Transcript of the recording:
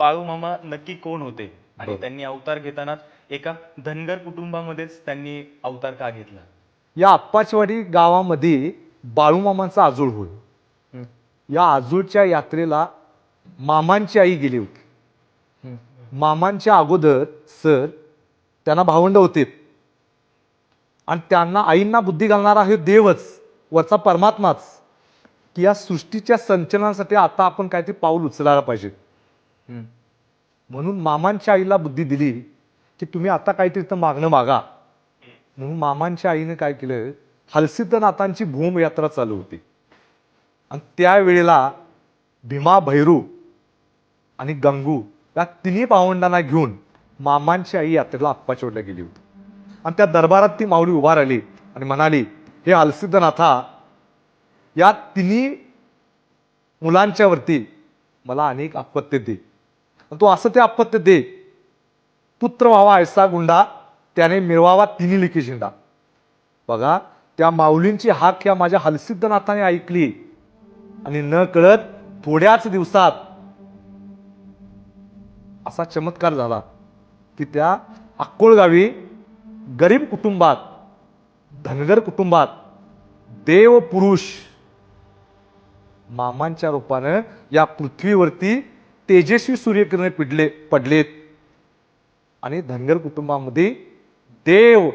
बाळू मामा नक्की कोण होते आणि बरं. त्यांनी अवतार घेताना एका धनगर कुटुंबामध्येच त्यांनी अवतार का घेतला या आप्पाचवाडी गावामध्ये बाळूमामांचा आजोळ होय हम्म. या आजूळच्या यात्रेला मामांची आई गेली होती हम्म. मामांच्या अगोदर सर त्यांना भावंड होते आणि त्यांना आईंना बुद्धी घालणारा हे देवच वरचा परमात्माच की या सृष्टीच्या संचलनासाठी आता आपण काहीतरी पाऊल उचलायला पाहिजे. म्हणून मामांच्या आईला बुद्धी दिली की तुम्ही आता काहीतरी इथं मागणं मागा. म्हणून मामांच्या आईने काय केलं? हलसिद्धनाथांची भूम यात्रा चालू होती. आणि त्यावेळेला भीमा भैरू आणि गंगू या तिन्ही भावंडांना घेऊन मामांची आई यात्रेला आप्पाचोडला गेली होती. आणि त्या दरबारात ती माऊली उभा राहिली आणि म्हणाली हे हलसिद्धनाथा या तिन्ही मुलांच्यावरती मला अनेक अपत्य दे तो असं ते अपत्य दे. पुत्र व्हावा ऐसा गुंडा त्याने मिळवावा तिन्ही लिखी झेंडा बघा त्या माऊलींची हाक या माझ्या हलसिद्धनाथाने ऐकली. आणि न कळत थोड्याच दिवसात असा चमत्कार झाला की त्या अक्कोळगावी गरीब कुटुंबात धनगर कुटुंबात देव पुरुष मामांच्या रूपानं या पृथ्वीवरती तेजस्वी सूर्यकिरणे पिडले पडलेत. आणि धनगर कुटुंबामध्ये देव